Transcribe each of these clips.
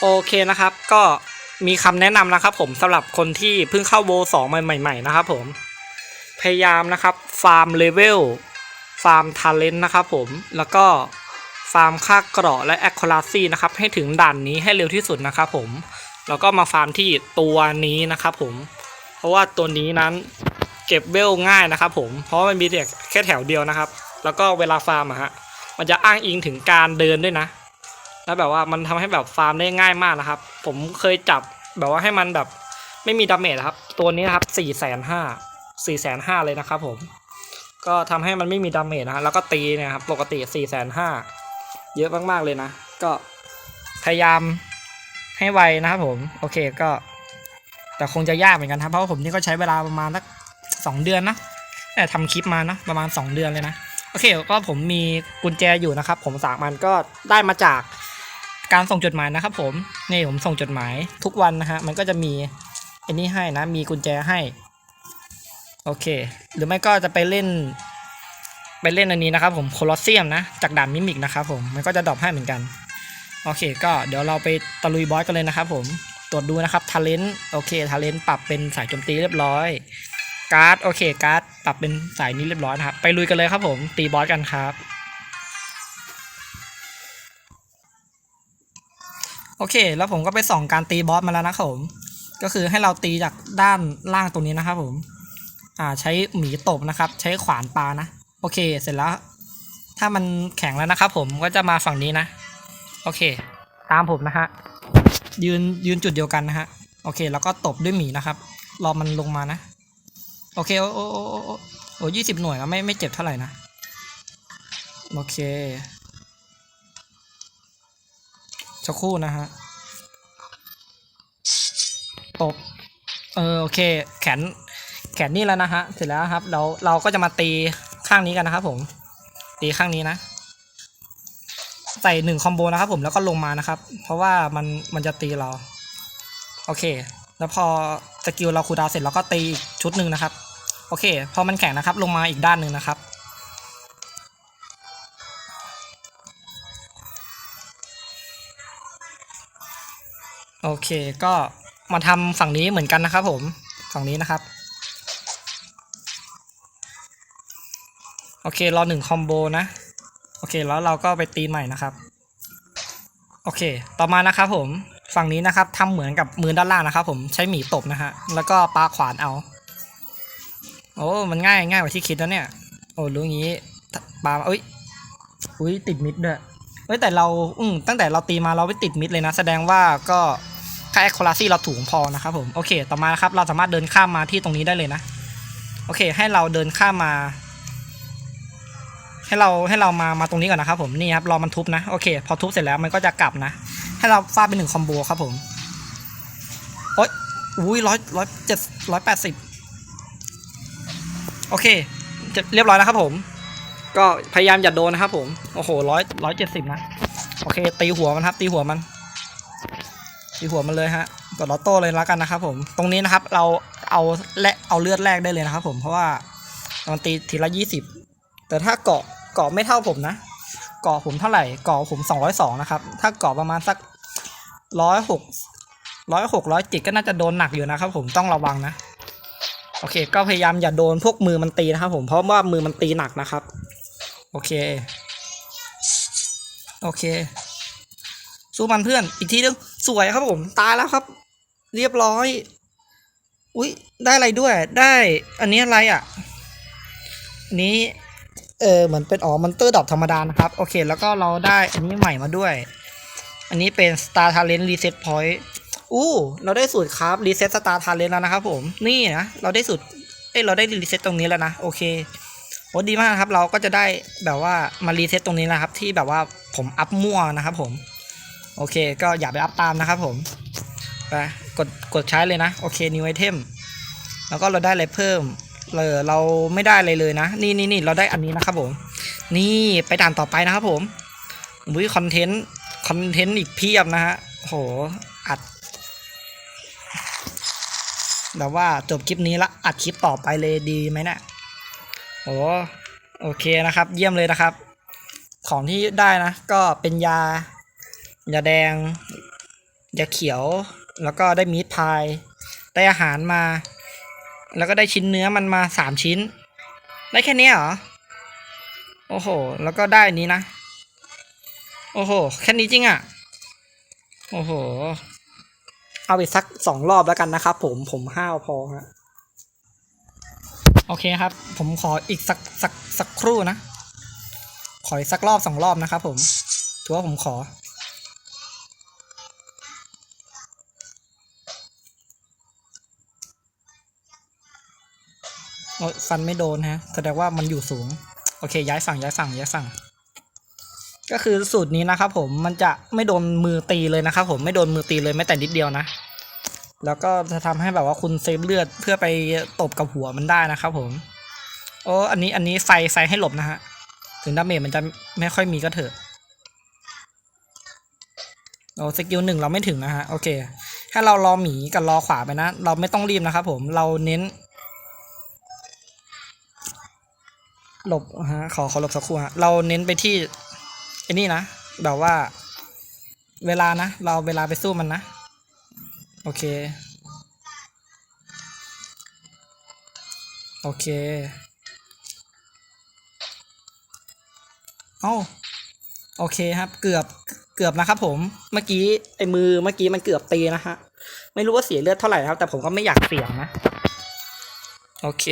โอเคนะครับ ก็มีคำแนะนำนะครับ ผมสำหรับคนที่เพิ่งเข้าโวสองใหม่ๆนะครับ ผม พยายามนะครับฟาร์มเลเวลฟาร์มทาเลนต์นะครับ ผมแล้วก็ฟาร์มค่าเกราะและแอคคลาซีนะครับให้ถึงด่านนี้ให้เร็วที่สุดนะครับ ผมแล้วก็มาฟาร์มที่ตัวนี้นะครับ ผม เพราะว่าตัวนี้นั้นเก็บเวลง่ายนะครับ ผมเพราะมันมีแต่แค่แถวเดียวนะครับ แล้วก็เวลาฟาร์มอะฮะมันจะอ้างอิงถึงการเดินด้วยนะ แล้วแบบว่ามันทำให้แบบฟาร์มได้ง่ายมากนะครับ ผมเคยจับแบบว่าให้มันแบบไม่มีดาเมจครับ ตัวนี้นะครับสี่แสนห้าสี่แสนห้าเลยนะครับผม ก็ทำให้มันไม่มีดาเมจนะฮะแล้วก็ตีเนี่ยครับปกติสี่แสนห้าเยอะมากๆเลยนะ ก็พยายามให้ไวนะครับผม โอเคก็ แต่คงจะยากเหมือนกันครับ เพราะผมนี่ก็ใช้เวลาประมาณสักสองเดือนนะแต่ทำคลิปมานะประมาณสองเดือนเลยนะ โอเค ก็ผมมีกุญแจอยู่นะครับ ผมสามอันก็ได้มาจาก การส่งจดหมายนะครับผมนี่ผมส่งจดหมายทุกวันนะฮะมันก็จะมีอันนี้ให้นะมีกุญแจให้โอเค หรือไม่ก็จะไปเล่น ไปเล่นอันนี้นะครับผมโคลอสเซียมนะจากด่านมิมิกนะครับผมมันก็จะดรอปให้เหมือนกันโอเค ก็เดี๋ยวเราไปตะลุยบอสกันเลยนะครับผมตรวจดูนะครับทาเลนต์โอเคทาเลนต์ปรับเป็นสายโจมตีเรียบร้อยการ์ดโอเคการ์ดปรับเป็นสายนี้เรียบร้อยนะครับไปลุยกันเลยครับผมตีบอสกันครับ โอเค แล้วผมก็ไปส่องการตีบอสมาแล้วนะครับผม ก็คือให้เราตีจากด้านล่างตรงนี้นะครับผม อ่าใช้หมีตบนะครับ ใช้ขวานปลานะ โอเค เสร็จแล้ว ถ้ามันแข็งแล้วนะครับผมก็จะมาฝั่งนี้นะ โอเค ตามผมนะฮะ ยืนยืนจุดเดียวกันนะฮะ โอเค แล้วก็ตบด้วยหมีนะครับ รอมันลงมานะ โอเค โอ้โอ้โอ้โอ้โอยี่สิบหน่วยแล้วไม่ไม่เจ็บเท่าไหร่นะ โอเค สักครู่นะฮะตบเออโอเค แขนแขนนี่แล้วนะฮะเสร็จแล้วครับ เราเราก็จะมาตีข้างนี้กันนะครับผม ตีข้างนี้นะใส่หนึ่งคอมโบนะครับผมแล้วก็ลงมานะครับ เพราะว่ามันมันจะตีเรา โอเค แล้วพอสกิลเราคูดาวเสร็จเราก็ตีอีกชุดหนึ่งนะครับ โอเค พอมันแข็งนะครับ ลงมาอีกด้านหนึ่งนะครับ โอเคก็มาทำฝั่งนี้เหมือนกันนะครับผมฝั่งนี้นะครับ โอเครอหนึ่งคอมโบนะ โอเคแล้วเราก็ไปตีใหม่นะครับ โอเค ต่อมานะครับผมฝั่งนี้นะครับทำเหมือนกับมือด้านล่างนะครับ ผมใช้หมีตบนะฮะแล้วก็ปาขวานเอา โอ้มันง่ายง่ายกว่าที่คิดแล้วเนี่ยโอ้รู้งี้ปาเอ้ยอุ้ยติดมิดด้วยเฮ้ยแต่เราอืมตั้งแต่เราตีมาเราไม่ติดมิดเลยนะ แสดงว่าก็ ค่าแอคโคลาซี่เราถูงพอนะครับผมโอเค ต่อมาครับเราสามารถเดินข้ามมาที่ตรงนี้ได้เลยนะ โอเค ให้เราเดินข้ามมา ให้เราให้เรามามาตรงนี้ก่อนนะครับผมนี่ครับรอมันทุบนะโอเค พอทุบเสร็จแล้วมันก็จะกลับนะ ให้เราฟาดเป็นหนึ่งคอมโบครับผมโอ๊ยอุ้ยร้อยร้อยเจ็ดร้อยแปดสิบโอเคเจ็บเรียบร้อยแล้วครับผม ก็พยายามอย่าโดนนะครับผม โอ้โหร้อยร้อยเจ็ดสิบนะ โอเค ตีหัวมันครับ ตีหัวมัน ตีหัวมันเลยฮะกดลอตโต้เลยแล้วกันนะครับผมตรงนี้นะครับเราเอาและเอาเลือดแรกได้เลยนะครับผมเพราะว่ามันตีทีละยี่สิบแต่ถ้าเกาะเกาะไม่เท่าผมนะเกาะผมเท่าไหร่เกาะผมสองร้อยสองนะครับถ้าเกาะประมาณสักร้อยหกร้อยหกร้อยจิตก็น่าจะโดนหนักอยู่นะครับผมต้องระวังนะโอเค ก็พยายามอย่าโดนพวกมือมันตีนะครับผมเพราะว่ามือมันตีหนักนะครับ โอเค โอเค สู้มันเพื่อนอีกทีนึง สวยครับผมตายแล้วครับ เรียบร้อย อุ้ยได้อะไรด้วย ได้ อันนี้อะไรอะอันนี้ เออเหมือนเป็นอ๋อมอนเตอร์ดอกธรรมดานะครับ โอเค แล้วก็เราได้อันนี้ใหม่มาด้วย อันนี้เป็น Star Talent Reset Point อู้เราได้สูตรครับ Reset Star Talent แล้วนะครับผมนี่นะเราได้สูตรเอ้เราได้ Reset ตตรงนี้แล้วนะโอเคโอ้ดีมากครับ เราก็จะได้แบบว่ามา Reset ตรงนี้นะครับ ที่แบบว่าผมอัพมั่วนะครับผม โอเค ก็อย่าไปอัพตามนะครับผมไปกดกดใช้เลยนะ โอเค New Item แล้วก็เราได้อะไรเพิ่มเลยเราไม่ได้เลยเลยนะ นี่นี่นี่เราได้อันนี้นะครับผม นี่ไปด่านต่อไปนะครับผมวิคอนเทนต์คอนเทนต์อีกเพียบนะฮะโหอัดแบบว่าจบคลิปนี้ละอัดคลิปต่อไปเลยดีไหมเนะี่ยโอ้โอเคนะครับ เยี่ยมเลยนะครับ ของที่ได้นะ ก็เป็นยา ยาแดง ยาเขียว แล้วก็ได้มีดพายได้อาหารมา แล้วก็ได้ชิ้นเนื้อมันมาสามชิ้น ได้แค่นี้เหรอ โอ้โห แล้วก็ได้อันนี้นะ โอ้โห แค่นี้จริงอะ่ะ โอ้โห เอาอีกสักสองรอบแล้วกันนะครับผม ผมห้าวพอฮะ โอเคครับ ผมขออีกสักสักสักครู่นะ ขออีกสักรอบสองรอบนะครับผมถือว่าผมขอ ฟันไม่โดนฮะแสดงว่ามันอยู่สูง โอเค ย้ายฝั่งย้ายฝั่งย้ายฝั่ง ก็คือสูตรนี้นะครับผมมันจะไม่โดนมือตีเลยนะครับผมไม่โดนมือตีเลยแม้แต่นิดเดียวนะ แล้วก็จะทำให้แบบว่าคุณเซฟเลือดเพื่อไปตบกับหัวมันได้นะครับผมโอ้อันนี้อันนี้ไฟไฟให้หลบนะฮะถึงดาเมจมันจะไม่ค่อยมีก็เถอะโอ้สกิลหนึ่งเราไม่ถึงนะฮะโอเค ถ้าเรารอหมีกับรอขวาไปนะ เราไม่ต้องรีบนะครับผมเราเน้น หลบฮะขอขอหลบสักครู่ฮะเราเน้นไปที่ไอ้นี่นะแบบว่า เวลานะ เราเวลาไปสู้มันนะ โอเค โอเค เอาโอเคครับ เกือบเกือบนะครับผมเมื่อกี้ไอ้มือเมื่อกี้มันเกือบตีนะฮะ ไม่รู้ว่าเสียเลือดเท่าไหร่ครับ แต่ผมก็ไม่อยากเสี่ยงนะ โอเค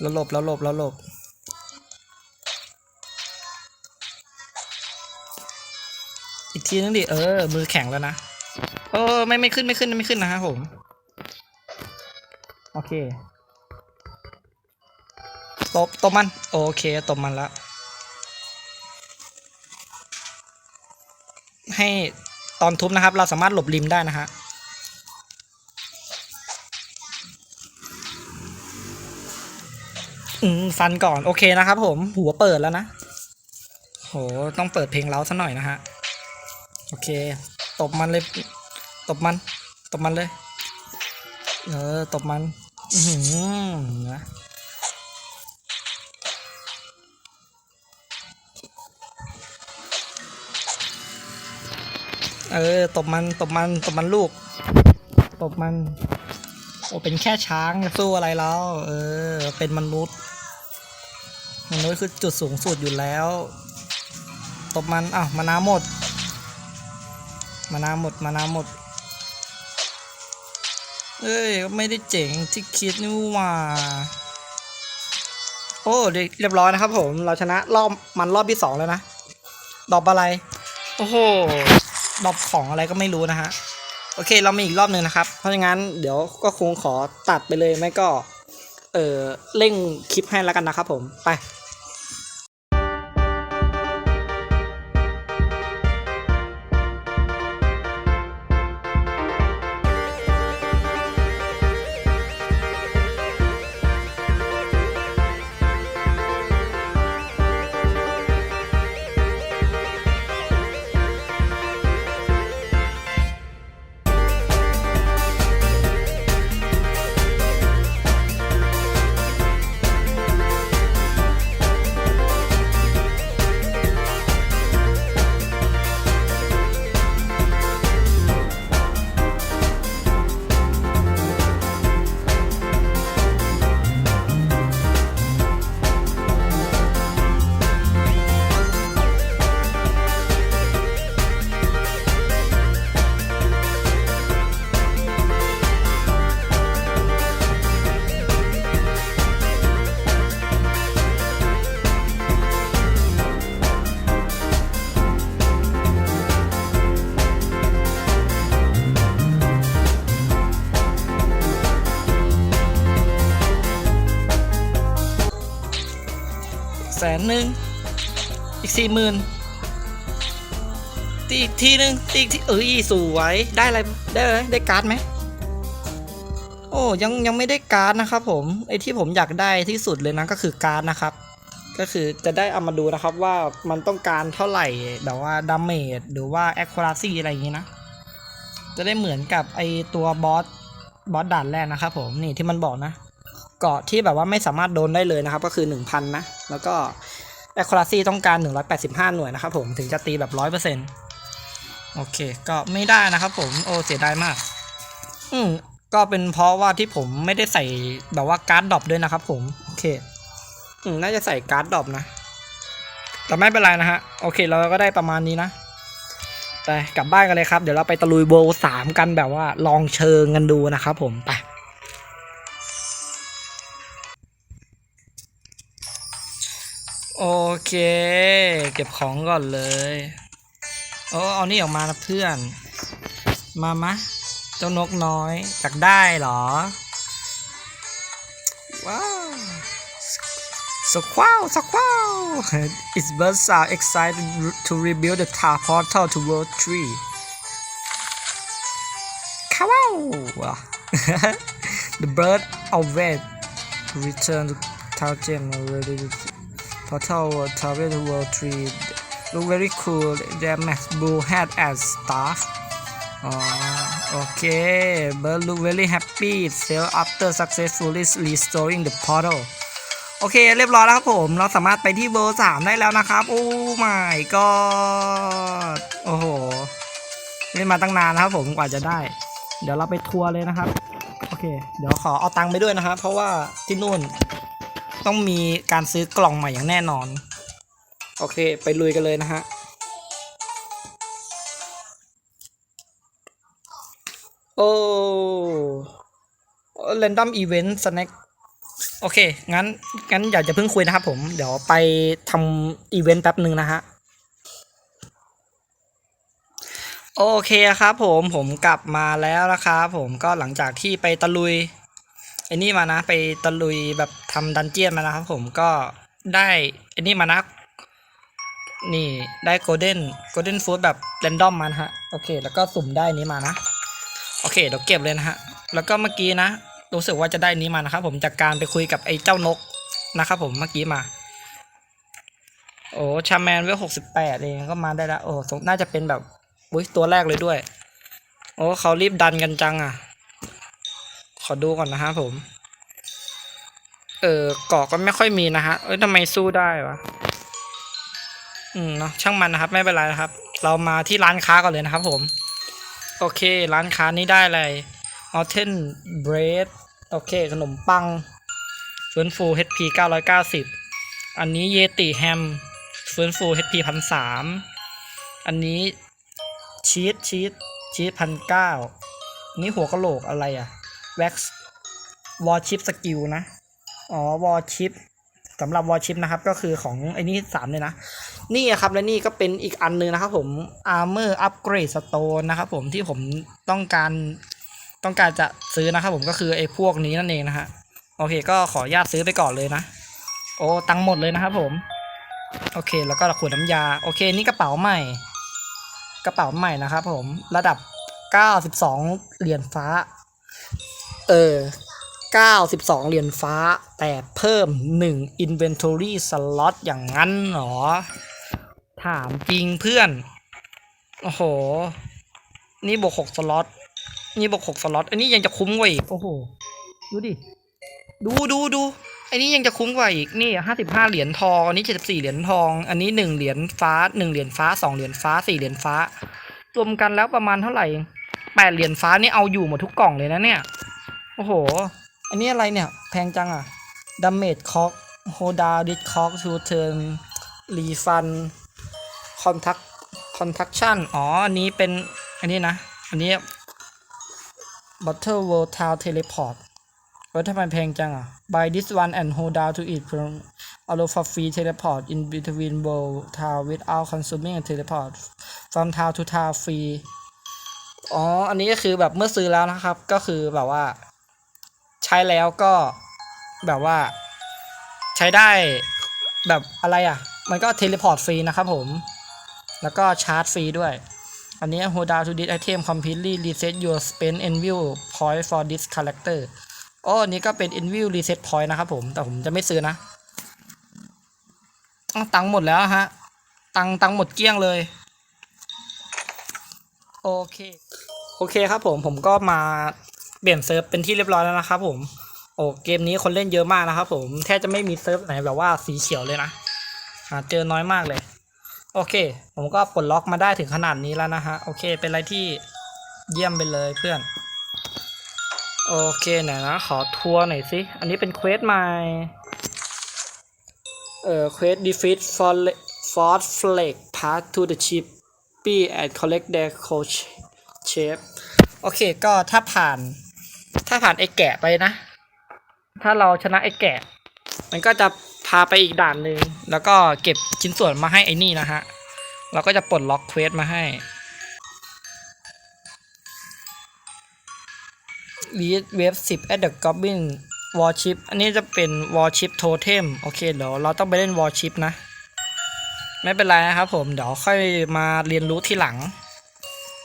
แล้วหลบแล้วหลบแล้วหลบอีกทีนึงดิเออ มือแข็งแล้วนะเออไม่ไม่ขึ้นไม่ขึ้นไม่ขึ้นนะครับผม โอเคตบตบมัน โอเคตบมันแล้วให้ตอนทุบนะครับ เราสามารถหลบริมได้นะฮะ อืมฟันก่อน โอเคนะครับผม หัวเปิดแล้วนะ โห ต้องเปิดเพลงเล้าซะหน่อยนะฮะ โอเค ตบมันเลย ตบมัน ตบมันเลย เออ ตบมัน อือหือนะเออ ตบมัน ตบมัน ตบมันลูก ตบมัน โอ้เป็นแค่ช้างจะสู้อะไรแล้ว เออ เป็นมนุษย์ มนุษย์คือจุดสูงสุดอยู่แล้ว ตบมันอ้าวมานาหมด มานาหมดมานาหมดเอ้ยไม่ได้เจ๋งที่คิดนี่หว่าโอ้เรียเรียบร้อยนะครับผมเราชนะรอบมันรอบที่สองแล้วนะดอบอะไร โอ้โหดอบของอะไรก็ไม่รู้นะฮะโอเคเรามีอีกรอบหนึ่งนะครับ เพราะงั้นเดี๋ยวก็คงขอตัดไปเลยไม่ก็ เออเร่งคลิปให้แล้วกันนะครับผมไป นหนึ่งอีกสี่หมื่นตีอีกทีหนึ่งตีอีกทีเอ้ยสวยได้อะไรได้อะไรได้การ์ดไหมโอ้ยังยังไม่ได้การ์ดนะครับผมไอที่ผมอยากได้ที่สุดเลยนะก็คือการ์ดนะครับ ก็คือจะได้เอามาดูนะครับว่ามันต้องการเท่าไหร่แบบว่าดาเมจหรือว่าแอคคูราซีอะไรอย่างนี้นะ จะได้เหมือนกับไอตัวบอสบอสด่านแรกนะครับผมนี่ที่มันบอกนะ เกาะที่แบบว่าไม่สามารถโดนได้เลยนะครับ ก็คือ 1,000 นะ แล้วก็แอคคูราซีต้องการ 185 หน่วยนะครับผมถึงจะตีแบบ 100%อโอเค ก็ไม่ได้นะครับผมโอ้เสียดายมาก อืมก็เป็นเพราะว่าที่ผมไม่ได้ใส่แบบว่าการ์ดดรอปด้วยนะครับผม โอเค อืมน่าจะใส่การ์ดดรอปนะ แต่ไม่เป็นไรนะฮะ โอเคเราก็ได้ประมาณนี้นะไปกลับบ้านกันเลยครับ เดี๋ยวเราไปตะลุยโบสามกันแบบว่าลองเชิงกันดูนะครับผมไป โอเค เก็บของก่อนเลยโอ้เอานี่ออกมานะเพื่อน มามะเจ้านกน้อยอยากได้เหรอ ว้าวสควาวสควาว Its birds are excited to rebuild the tar portal to World 3ข้าว The bird are wait return to Target already portal travel World 3 look very cool their max blue hat as staff อ๋อโอเค bird look very happy sail after successfully restoring the portal โอเค เรียบร้อยแล้วครับผม เราสามารถไปที่เวอร์สามได้แล้วนะครับ โอ้ my god โอ้โหเล่นมาตั้งนานนะครับผมกว่าจะได้ เดี๋ยวเราไปทัวร์เลยนะครับ โอเค เดี๋ยวขอเอาตังค์ไปด้วยนะครับ เพราะว่าที่นู่น ต้องมีการซื้อกล่องใหม่อย่างแน่นอน โอเค ไปลุยกันเลยนะฮะโอ้ random event snack โอเค งั้น งั้นอย่าจะเพิ่งคุยนะครับผม เดี๋ยวไปทำอีเวนต์แป๊บหนึ่งนะฮะ โอเคครับผม ผมกลับมาแล้วนะครับผม ก็หลังจากที่ไปตะลุย ไอ้นี่มานะไปตะลุยแบบทำดันเจียนมานะครับผมก็ได้ไอ้นี่มานะนี่ได้โกลเด้นโกลเด้นฟู้ดแบบแรนดอมมานะฮะโอเค แล้วก็สุ่มได้นี้มานะ โอเคเดี๋ยวเก็บเลยนะฮะแล้วก็เมื่อกี้นะ รู้สึกว่าจะได้นี้มานะครับผมจากการไปคุยกับไอ้เจ้านกนะครับผมเมื่อกี้มาโอ้ชาแมนเวลหกสิบแปดเองก็มาได้ล้วโอ้สงน่าจะเป็นแบบอุ้ยตัวแรกเลยด้วย โอ้เขารีบดันกันจังอะ อดูก่อนนะฮะผม เออเกาะก็ไม่ค่อยมีนะฮะ เอ้ยทำไมสู้ได้วะ อืมเนาะช่างมันนะครับ ไม่เป็นไรนะครับ เรามาที่ร้านค้าก่อนเลยนะครับผม โอเค ร้านค้านี้ได้อะไร Mountain Bread โอเค ขนมปังฟื้นฟู HP 990 อันนี้เยติแฮมฟื้นฟู HP พันสามอันนี้ชีสชีสชีสพันเก้านี่หัวกะโหลกอะไรอะ แว็กซ์วอชิปสกิลนะ อ๋อวอชิปสำหรับวอชิปนะครับ ก็คือของไอ้นี่สามเลยนะ นี่ครับและนี่ก็เป็นอีกอันนึงนะครับผม Armor Upgrade Stone นนะครับผมที่ผมต้องการต้องการจะซื้อนะครับผมก็คือไอ้พวกนี้นั่นเองนะฮะโอเค ก็ขออนุญาตซื้อไปก่อนเลยนะ โอ้ตังหมดเลยนะครับผม โอเค แล้วก็ขวดน้ำยา โอเค นี่กระเป๋าใหม่ กระเป๋าใหม่นะครับผม ระดับ 92 เหรียญฟ้า เออ 92 เหรียญฟ้า แต่เพิ่ม 1 inventory slot อย่างนั้นเหรอ ถามจริงเพื่อน โอ้โห นี่บวก6สล็อต นี่บวก6สล็อต อันนี้ยังจะคุ้มกว่าอีก โอ้โห ดูดิ ดูดูดูอันนี้ยังจะคุ้มกว่าอีก นี่ห้าสิบห้าเหรียญทอง อันนี้เจ็ดสิบสี่เหรียญทอง อันนี้หนึ่งเหรียญฟ้าหนึ่งเหรียญฟ้าสองเหรียญฟ้าสี่เหรียญฟ้ารวมกันแล้วประมาณเท่าไหร่แปดเหรียญฟ้านี่เอาอยู่หมดทุกกล่องเลยนะเนี่ย โอ้โห อันนี้อะไรเนี่ย แพงจังอะดัมเมจคอกโฮดาวดิสคอกทูเทิร์นรีฟันคอนทักคอนทักชั่นอ๋อ อันนี้เป็น อันนี้นะ อันนี้บัตเทิลเวิลด์ทาวเทเลพอร์ตว่าทำไมแพงจังอะ buy this one and hold down to it from allow for free teleport in between world town without consuming teleport from town to town free อ๋อ อันนี้ก็คือแบบเมื่อซื้อแล้วนะครับ ก็คือแบบว่า ช้แล้วก็แบบว่า ใช้ได้แบบอะไรอะ มันก็เทเลพอร์ตฟรีนะครับผม แล้วก็ชาร์จฟรีด้วย อันนี้ hold down to this item completely reset your spend envil point for this character อ๋ออันนี้ก็เป็น envil reset point นะครับผม แต่ผมจะไม่ซื้อนะ ตังหมดแล้วฮะ ตังตังหมดเกลี้ยงเลย โอเค โอเคครับผม ผมก็มา เปลี่ยนเซิร์ฟเป็นที่เรียบร้อยแล้วนะครับผมโอ้เกมนี้คนเล่นเยอะมากนะครับผมแทบจะไม่มีเซิร์ฟไหนแบบว่าสีเขียวเลยนะหาเจอน้อยมากเลย โอเค ผมก็ปลดล็อกมาได้ถึงขนาดนี้แล้วนะฮะโอเค เป็นอะไรที่เยี่ยมไปเลยเพื่อนโอเคไหนนะขอทัวร์หน่อยสิอันนี้เป็นเควสใหม่เอ่อเควส defeat for force flake pass to the ship be and collect their coach shape โอเคก็ถ้าผ่าน ถ้าผ่านไอ้แกะไปนะ ถ้าเราชนะไอ้แกะ มันก็จะพาไปอีกด่านหนึ่งแล้วก็เก็บชิ้นส่วนมาให้ไอ้นี่นะฮะเราก็จะปลดล็อกเควสมาให้วีดเวฟสิบ at the goblin warship อันนี้จะเป็น warship totem โอเคเดี๋ยวเราต้องไปเล่น warship นะ ไม่เป็นไรนะครับผม เดี๋ยวค่อยมาเรียนรู้ที่หลัง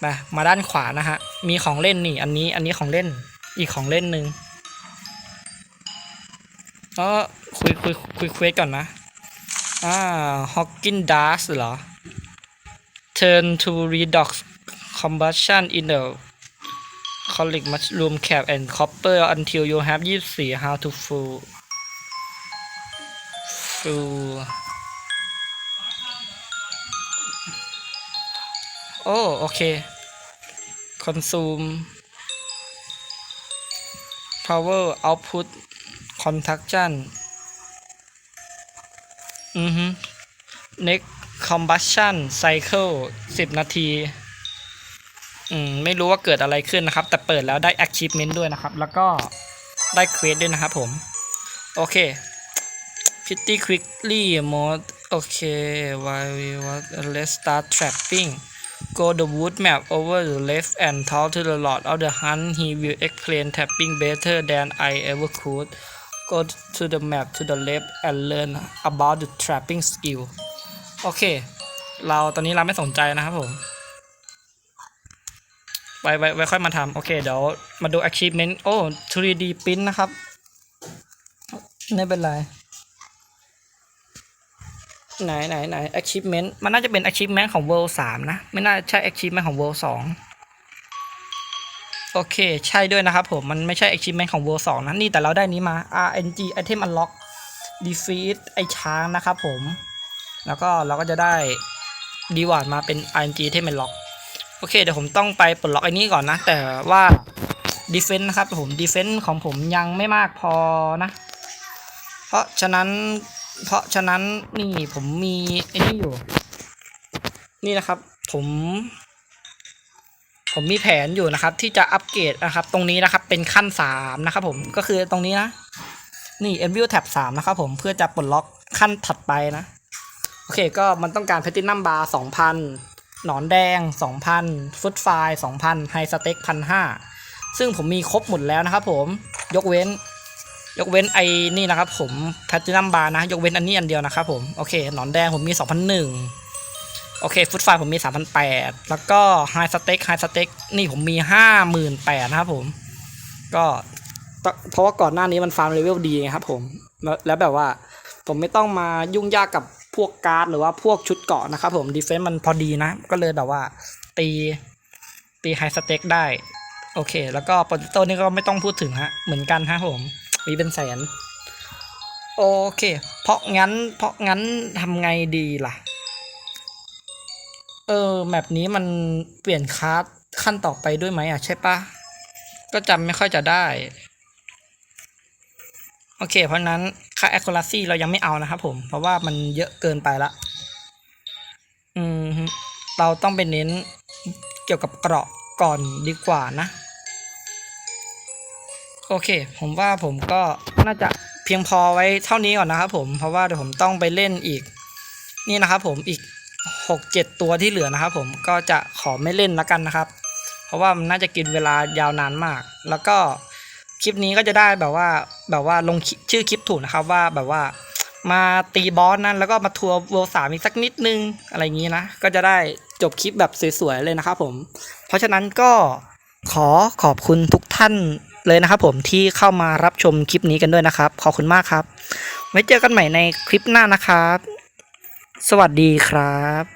มามาด้านขวานะฮะ มีของเล่นนี่ อันนี้อันนี้ของเล่น อีกของเล่นหนึ่งก็คุยคุยคุยเควสก่อนนะ อ่า Hawking Dust เหรอ Turn to redox combustion in the colic mushroom cap and copper until you have 24 how to full full โอ้ โอเค consume power output conduction อือฮึ next combustion cycle 10 นาที อืม ไม่รู้ว่าเกิดอะไรขึ้นนะครับ แต่เปิดแล้วได้ achievement ด้วยนะครับ แล้วก็ได้ quest ด้วยนะครับผม โอเค pretty quickly mode โอเค while we what let's start trapping go the wood map over the left and talk to the lord of the hunt he will explain tapping better than I ever could go to the map to the left and learn about the trapping skill โอเค เราตอนนี้เราไม่สนใจนะครับผม ไว้ไว้ไว้ค่อยมาทำโอเค เดี๋ยวมาดู achievement โอ้ 3D print นะครับ ไม่เป็นไร ไหนไหนไหน achievement มันน่าจะเป็น achievement ของ world 3นะ ไม่น่าใช่ achievement ของ world 2โอเค ใช่ด้วยนะครับผม มันไม่ใช่ achievement ของ world 2นะ นี่แต่เราได้นี้มา RNG item unlock defeat ไอช้างนะครับผม แล้วก็เราก็จะได้ดีวาร์ดมาเป็น RNG item unlock โอเค เดี๋ยวผมต้องไปปลดล็อกไอ้นี้ก่อนนะ แต่ว่า defense นะครับผม defense ของผมยังไม่มากพอนะ เพราะฉะนั้น เพราะฉะนั้นนี่ผมมีไอ้นี่อยู่ นี่นะครับ ผม ผมมีแผนอยู่นะครับ ที่จะอัปเกรดนะครับ ตรงนี้นะครับ เป็นขั้นสามนะครับ ผมก็คือตรงนี้นะนี่ e n v i e w tab สามนะครับผมเพื่อจะปลดล็อกขั้นถัดไปนะ โอเคก็มันต้องการ platinum bar สองพันหนอนแดง 2,000 ฟุตไฟล์2,000 ไฮสเต็ก1,500 ซึ่งผมมีครบหมดแล้วนะครับผมยกเว้น ยกเว้นไอ้นี่นะครับผมแพทตินัมบาร์นะ ยกเว้นอันนี้อันเดียวนะครับผมโอเคหนอนแดงผมมี 2,001 โอเคฟุตไฟผมมี 3,800 แล้วก็ไฮสเต็กไฮสเต็กนี่ผมมี 58,000นะครับผม ก็เพราะว่าก่อนหน้านี้มันฟาร์มเลเวลดีครับผม แล้วแบบว่าผมไม่ต้องมายุ่งยากกับพวกการ์ดหรือว่าพวกชุดเกาะนะครับผมดีเฟนซ์มันพอดีนะ ก็เลยแบบว่าตีตีไฮสเต็กได้ โอเค แล้วก็โปรเจคเตนี่ก็ไม่ต้องพูดถึงฮะเหมือนกันฮะผม มีเป็นแสน โอเค เพราะงั้น เพราะงั้นทำไงดีล่ะ เออแมปนี้มันเปลี่ยนคลาสขั้นต่อไปด้วยไหมอะใช่ปะก็จำไม่ค่อยจะได้ โอเค เพราะนั้นค่า accuracy เรายังไม่เอานะครับผม เพราะว่ามันเยอะเกินไปละ อืม เราต้องไปเน้นเกี่ยวกับเกราะก่อนดีกว่านะ โอเค ผมว่าผมก็น่าจะเพียงพอไว้เท่านี้ก่อนนะครับผมเพราะว่าเดี๋ยวผมต้องไปเล่นอีก นี่นะครับผมอีกหกเจ็ดตัวที่เหลือนะครับผมก็จะขอไม่เล่นแล้วกันนะครับ เพราะว่ามันน่าจะกินเวลายาวนานมาก แล้วก็คลิปนี้ก็จะได้แบบว่าแบบว่าลงชื่อคลิปถูกนะครับว่าแบบว่ามาตีบอสนั้นแล้วก็มาทัวร์เวลสามอีกสักนิดนึงอะไรอย่างนี้นะ ก็จะได้จบคลิปแบบสวยๆเลยนะครับผม เพราะฉะนั้นก็ขอขอบคุณทุกท่าน เลยนะครับผมที่เข้ามารับชมคลิปนี้กันด้วยนะครับ ขอบคุณมากครับ ไว้เจอกันใหม่ในคลิปหน้านะครับ สวัสดีครับ